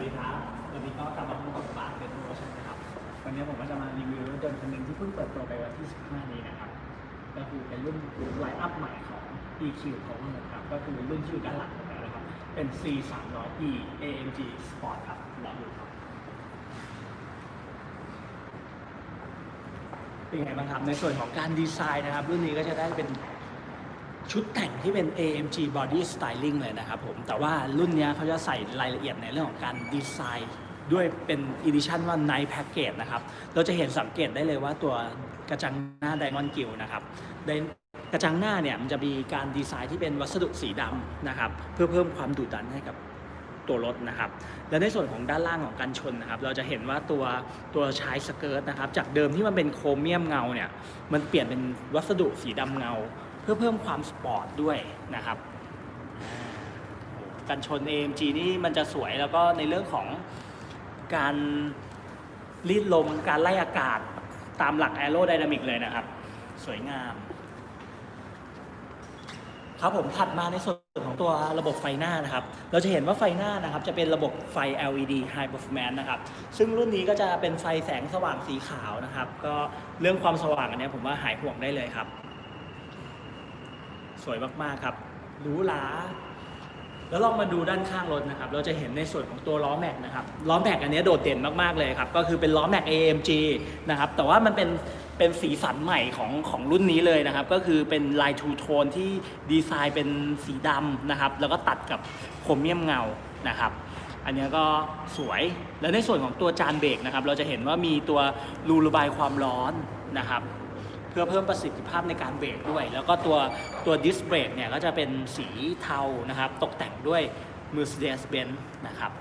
วัสดีครับ วันนี้ก็กลับมาพบกับบาร์เป็นโรชนนะครับ วันนี้ผมก็จะมารีวิวรถยนต์คันหนึ่งที่เพิ่งเปิดตัวไปวันที่ 15 นี้นะครับ ก็คือเป็นรุ่นไลน์อัพใหม่ของ EQ Power ครับ ก็คือรุ่นที่อยู่ด้านหลังผมแล้วนะครับ เป็น C 3 0 0 E AMG Sport ครับลองดูครับ เป็นไงบ้างครับ ในส่วนของการดีไซน์นะครับ รุ่นนี้ก็จะได้เป็น ชุดแต่งที่เป็น AMG Body Styling เลยนะครับผม แต่ว่ารุ่นนี้เขาจะใส่รายละเอียดในเรื่องของการดีไซน์ด้วยเป็น Edition ว่า Night Package นะครับ เราจะเห็นสังเกตได้เลยว่าตัวกระจังหน้า Diamond Gill นะครับกระจังหน้าเนี่ยมันจะมีการดีไซน์ที่เป็นวัสดุสีดำนะครับเพื่อเพิ่มความดุดันให้กับตัวรถนะครับและในส่วนของด้านล่างของกันชนนะครับเราจะเห็นว่าตัวตัวชายสเกิร์ตนะครับจากเดิมที่มันเป็นโครเมียมเงาเนี่ยมันเปลี่ยนเป็นวัสดุสีดำเงา พื่อเพิ่มความสปอร์ตด้วยนะครับอ่ากันชน AMG นี่มันจะสวยแล้วก็ในเรื่องของการรีดลมการไล่อากาศตามหลักแอโร d y นามิกเลยนะครับ สวยงาม ครับผมถัดมาในส่วนของตัวระบบไฟหน้านะครับ เราจะเห็นว่าไฟหน้านะครับ จะเป็นระบบไฟ LED High Performance นะครับ ซึ่งรุ่นนี้ก็จะเป็นไฟแสงสว่างสีขาวนะครับ ก็เรื่องความสว่างอันนี้ผมว่าหายห่วงได้เลยครับ สวยมากๆครับหรูหราแล้วลองมาดูด้านข้างรถนะครับ เราจะเห็นในส่วนของตัวล้อแม็กนะครับ ล้อแม็กอันนี้โดดเด่นมากๆเลยครับ ก็คือเป็นล้อแม็ก AMG นะครับ แต่ว่ามันเป็นเป็นสีสันใหม่ของของรุ่นนี้เลยนะครับ ก็คือเป็นลายทูโทนที่ดีไซน์เป็นสีดำนะครับ แล้วก็ตัดกับโครเมียมเงานะครับ อันนี้ก็สวย แล้วในส่วนของตัวจานเบรกนะครับ เราจะเห็นว่ามีตัวรูระบายความร้อนนะครับ เพื่อเพิ่มประสิทธิภาพในการเบรกด้วย แล้วก็ตัวตัวดิสเบรกเนี่ยก็จะเป็นสีเทานะครับ ตกแต่งด้วย Mercedes-Benz นะครับ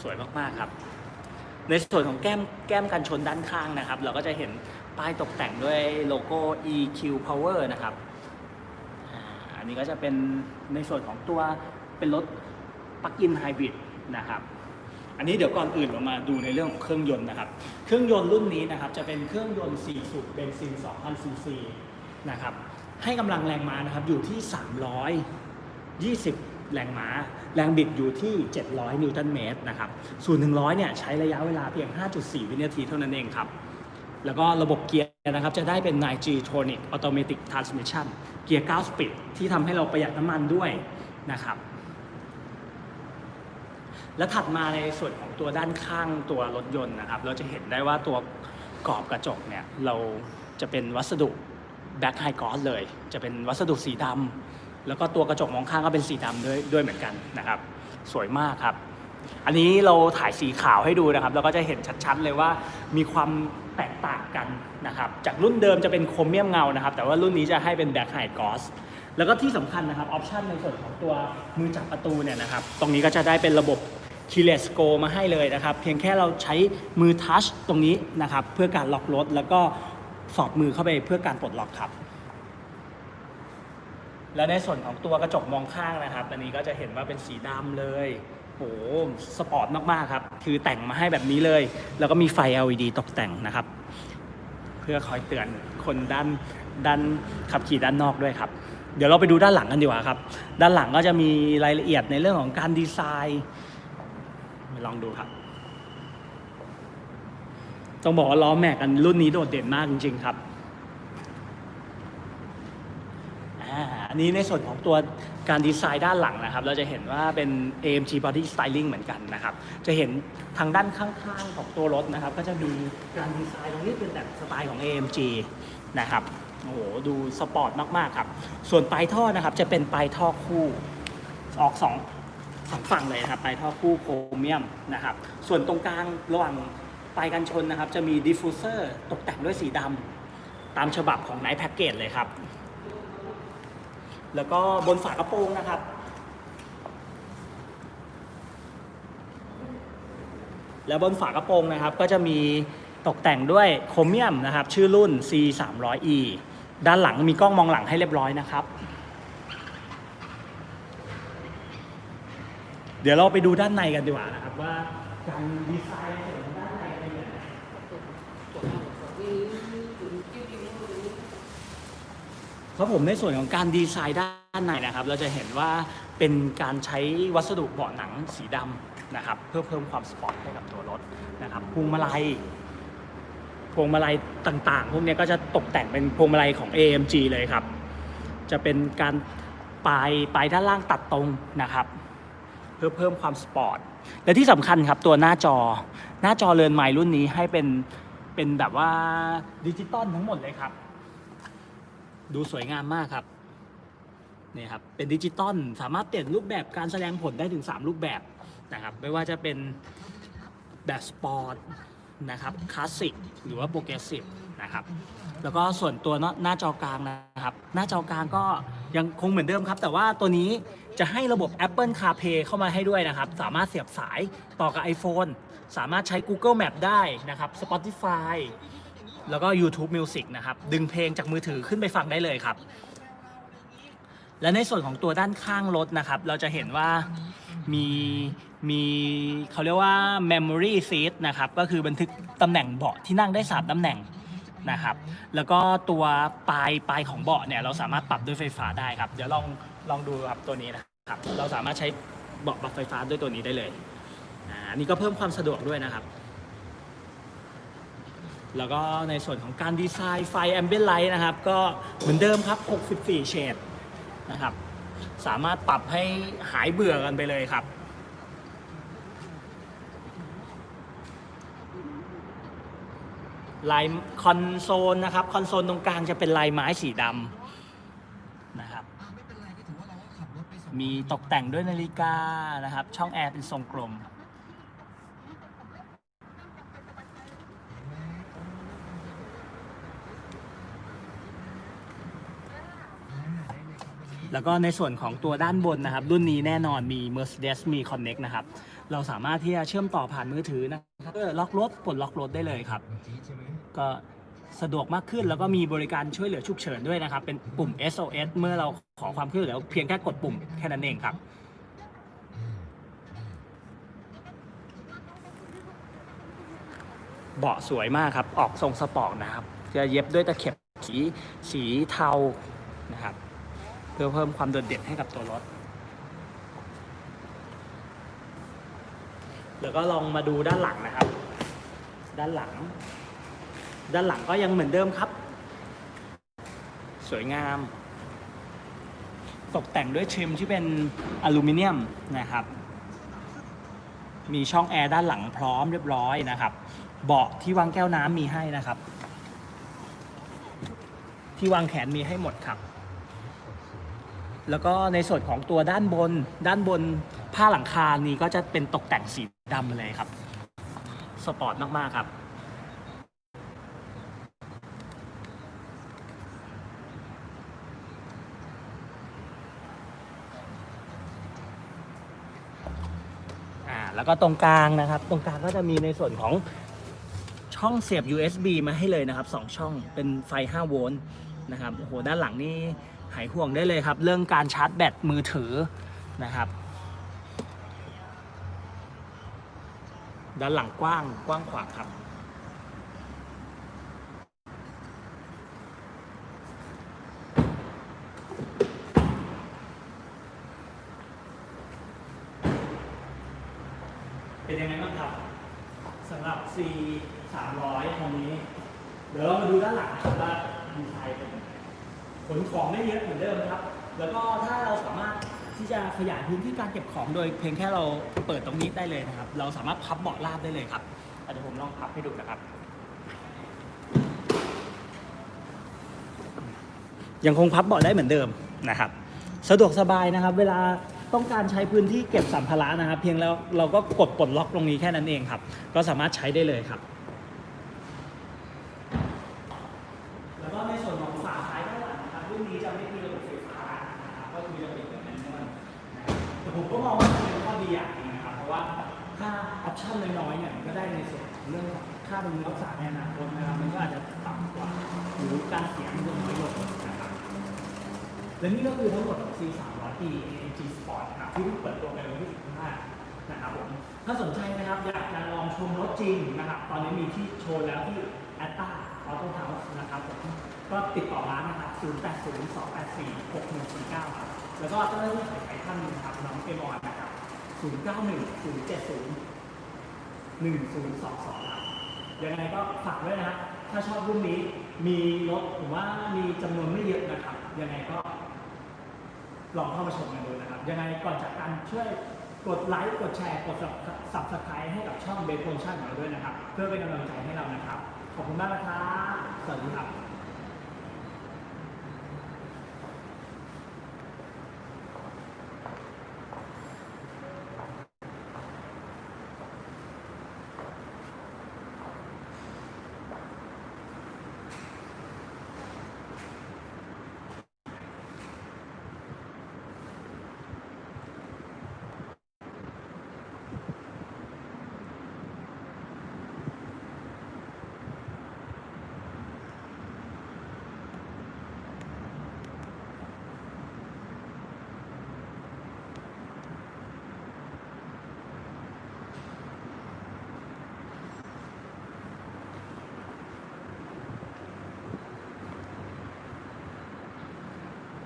สวยมากๆครับ ในส่วนของแก้มแก้มกันชนด้านข้างนะครับ เราก็จะเห็นป้ายตกแต่งด้วยโลโก้ EQ Power นะครับอันนี้ก็จะเป็นในส่วนของตัวเป็นรถปลั๊กอินไฮบริดนะครับ อันนี้เดี๋ยวก่อนอื่นเรามาดูในเรื่องของเครื่องยนต์นะครับ เครื่องยนต์รุ่นนี้นะครับจะเป็นเครื่องยนต์4สูบเบนซิน2,000ซีซีนะครับ ให้กำลังแรงม้านะครับอยู่ที่ 320 แรงม้า แรงบิดอยู่ที่ 700 นิวตันเมตรนะครับส่วน100 เนี่ยใช้ระยะเวลาเพียง 5.4 วินาทีเท่านั้นเองครับ แล้วก็ระบบเกียร์นะครับจะได้เป็น 9G Tronic Automatic Transmission เกียร์ 9 สปีดที่ทำให้เราประหยัดน้ำมันด้วยนะครับ และถัดมาในส่วนของตัวด้านข้างตัวรถยนต์นะครับ เราจะเห็นได้ว่าตัวกรอบกระจกเนี่ยเราจะเป็นวัสดุแบ็คไฮกอสเลย จะเป็นวัสดุสีดำแล้วก็ตัวกระจกมองข้างก็เป็นสีดำด้วยด้วยเหมือนกันนะครับ สวยมากครับ อันนี้เราถ่ายสีขาวให้ดูนะครับ แล้วก็จะเห็นชัดๆเลยว่ามีความแตกต่างกันนะครับ จากรุ่นเดิมจะเป็นโครเมียมเงานะครับ แต่ว่ารุ่นนี้จะให้เป็นแบ็คไฮกอส แล้วก็ที่สำคัญนะครับออปชันในส่วนของตัวมือจับประตูเนี่ยนะครับตรงนี้ก็จะได้เป็นระบบ keyless go มาให้เลยนะครับ เพียงแค่เราใช้มือทัชตรงนี้นะครับเพื่อการล็อกรถ แล้วก็สอดมือเข้าไปเพื่อการปลดล็อกครับ และในส่วนของตัวกระจกมองข้างนะครับ อันนี้ก็จะเห็นว่าเป็นสีดำเลยโหสปอร์ตมาก ๆ ครับ คือแต่งมาให้แบบนี้เลย แล้วก็มีไฟ LED ตกแต่งนะครับ เพื่อคอยเตือนคนด้านด้านขับขี่ด้านนอกด้วยครับ เดี๋ยวเราไปดูด้านหลังกันดีกว่าครับ ด้านหลังก็จะมีรายละเอียดในเรื่องของการดีไซน์ลองดูครับ ต้องบอกว่าล้อแม็กอันรุ่นนี้โดดเด่นมากจริง ๆ ครับอันนี้ในส่วนของตัวการดีไซน์ด้านหลังนะครับ เราจะเห็นว่าเป็น AMG Body Styling เหมือนกันนะครับ จะเห็นทางด้านข้างๆของตัวรถนะครับ ก็จะมีการดีไซน์ตรงนี้เป็นแบบสไตล์ของ AMG นะครับ โอ้โหดูสปอร์ตมากๆครับ ส่วนปลายท่อนะครับจะเป็นปลายท่อคู่ออกสองสองฝั่งเลยนะครับปลายท่อคู่โครเมียมนะครับ ส่วนตรงกลางระหว่างปลายกันชนนะครับ จะมีดิฟฟูเซอร์ตกแต่งด้วยสีดำตามฉบับของ Night Package เลยครับ แล้วก็บนฝากระโปรงนะครับแล้วบนฝากระโปรงนะครับก็จะมีตกแต่งด้วยโครเมียมนะครับ ชื่อรุ่น C 3 0 0 E ด้านหลังมีกล้องมองหลังให้เรียบร้อยนะครับ เดี๋ยวเราไปดูด้านในกันดีกว่านะครับว่าการดีไซน์ส่วนของด้านในเป็นยังไงครับผมในส่วนของการดีไซน์ด้านในนะครับ เราจะเห็นว่าเป็นการใช้วัสดุเบาะหนังสีดำนะครับ เพื่อเพิ่มความสปอร์ตให้กับตัวรถนะครับพวงมาลัย วงมาลัยต่างๆ พวกนี้ก็จะตกแต่งเป็นพวงมาลัยของ AMG เลยครับ จะเป็นการปลายปลายด้านล่างตัดตรงนะครับ เพื่อเพิ่มความสปอร์ต และที่สำคัญครับตัวหน้าจอ หน้าจอเรือนไม้รุ่นนี้ให้เป็นเป็นแบบว่าดิจิตอลทั้งหมดเลยครับ ดูสวยงามมากครับนี่ครับเป็นดิจิตอลสามารถเปลี่ยนรูปแบบการแสดงผลได้ถึง 3 รูปแบบนะครับ ไม่ว่าจะเป็นแบบสปอร์ต นะครับคลาสสิกหรือว่าโปรเกรสซีฟนะครับแล้วก็ส่วนตัวหน้าจอกลางนะครับ หน้าจอกลางก็ยังคงเหมือนเดิมครับ แต่ว่าตัวนี้จะให้ระบบ Apple CarPlay เข้ามาให้ด้วยนะครับ สามารถเสียบสายต่อกับ iPhone สามารถใช้ Google Map ได้นะครับ Spotify แล้วก็ YouTube Music นะครับ ดึงเพลงจากมือถือขึ้นไปฟังได้เลยครับ และในส่วนของตัวด้านข้างรถนะครับ เราจะเห็นว่ามี มีเขาเรียกว่า memory seat นะครับก็คือบันทึกตำแหน่งเบาะที่นั่งได้3ตำแหน่งนะครับ แล้วก็ตัวปลายปลายของเบาะเนี่ยเราสามารถปรับด้วยไฟฟ้าได้ครับ เดี๋ยวลองลองดูครับตัวนี้นะครับ เราสามารถใช้เบาะปรับไฟฟ้าด้วยตัวนี้ได้เลยอ่านี่ก็เพิ่มความสะดวกด้วยนะครับ แล้วก็ในส่วนของการดีไซน์ไฟ Ambient Light นะครับ ก็เหมือนเดิมครับ 64 เฉดนะครับ สามารถปรับให้หายเบื่อกันไปเลยครับ ลายคอนโซลนะครับคอนโซลตรงกลางจะเป็นลายไม้สีดำนะครับ มีตกแต่งด้วยนาฬิกานะครับ ช่องแอร์เป็นทรงกลม แล้วก็ในส่วนของตัวด้านบนนะครับ รุ่นนี้แน่นอนมี Mercedes มี Connect นะครับ เราสามารถที่จะเชื่อมต่อผ่านมือถือนะครับเพื่อล็อกรถปลดล็อกรถได้เลยครับ ก็สะดวกมากขึ้นแล้วก็มีบริการช่วยเหลือฉุกเฉินด้วยนะครับ เป็นปุ่ม SOS เมื่อเราขอความช่วยเหลือเพียงแค่กดปุ่มแค่นั้นเองครับ เบาะสวยมากครับ ออกทรงสปอร์ตนะครับ จะเย็บด้วยตะเข็บสีสีเทานะครับ เพื่อเพิ่มความโดดเด่นให้กับตัวรถ แล้วก็ลองมาดูด้านหลังนะครับ ด้านหลัง ด้านหลังก็ยังเหมือนเดิมครับ สวยงาม ตกแต่งด้วยทริมที่เป็นอลูมิเนียมนะครับ มีช่องแอร์ด้านหลังพร้อมเรียบร้อยนะครับ เบาะที่วางแก้วน้ำมีให้นะครับ ที่วางแขนมีให้หมดครับ แล้วก็ในส่วนของตัวด้านบน ด้านบนผ้าหลังคานี้ก็จะเป็นตกแต่งสีดำเลยครับ สปอร์ตมากๆครับอ่าแล้วก็ตรงกลางนะครับ ตรงกลางก็จะมีในส่วนของช่องเสียบ USB มาให้เลยนะครับ 2 ช่องเป็นไฟ 5 โวลต์นะครับโอ้โหด้านหลังนี่ หายห่วงได้เลยครับ เรื่องการชาร์จแบตมือถือนะครับ ด้านหลังกว้างกว้างขวางครับ เป็นยังไงบ้างครับสำหรับ C 300คันนี้ เดี๋ยวเรามาดูด้านหลังนะครับว่าดีไซน์เป็นยังไง ขนของไม่เยอะเหมือนเดิมครับ แล้วก็ถ้าเราสามารถที่จะขยายพื้นที่การเก็บของโดยเพียงแค่เราเปิดตรงนี้ได้เลยนะครับ เราสามารถพับเบาะราบได้เลยครับเดี๋ยวผมลองพับให้ดูนะครับยังคงพับเบาะได้เหมือนเดิมนะครับ สะดวกสบายนะครับ เวลาต้องการใช้พื้นที่เก็บสัมภาระนะครับ เพียงแล้วเราก็กดปลดล็อกตรงนี้แค่นั้นเองครับ ก็สามารถใช้ได้เลยครับ ว่าถ้าออปชั่นน้อยๆเนี่ยมันก็ได้ในส่วนของเรื่องของค่าบำรุงรักษาในอนาคตนะครับมันก็อาจจะต่ำกว่าหรือการเสียมันจะน้อยลงนะครับและนี่ก็คือทั้งหมดของ C 3 0 0 P AMG Sport นะครับที่เพิ่งเปิดตัวไปวันที่15นะครับผมถ้าสนใจนะครับอยากจะลองชมรถจริงนะครับตอนนี้มีที่โชว์แล้วที่ a t t a Auto House นะครับผมก็ติดต่อร้านนะครับ 0802846149 ครับ แล้วก็เจ้าหน้าที่ฝ่ายขายท่านหนึงครับน้องเอมอนนะครับ 1022ครับยังไงก็ฝากด้วยนะครับ ถ้าชอบรุ่นนี้มีรถผมว่ามีจำนวนไม่เยอะนะครับ ยังไงก็ ลองเข้ามาชมกันดูนะครับ ยังไงก่อนจากกันช่วยกดไลค์กดแชร์กด subscribe ให้กับช่องเบสโปรโมชั่นของเราด้วยนะครับ เพื่อเป็นกำลังใจให้เรานะครับ ขอบคุณมากนะครับสวัสดีครับ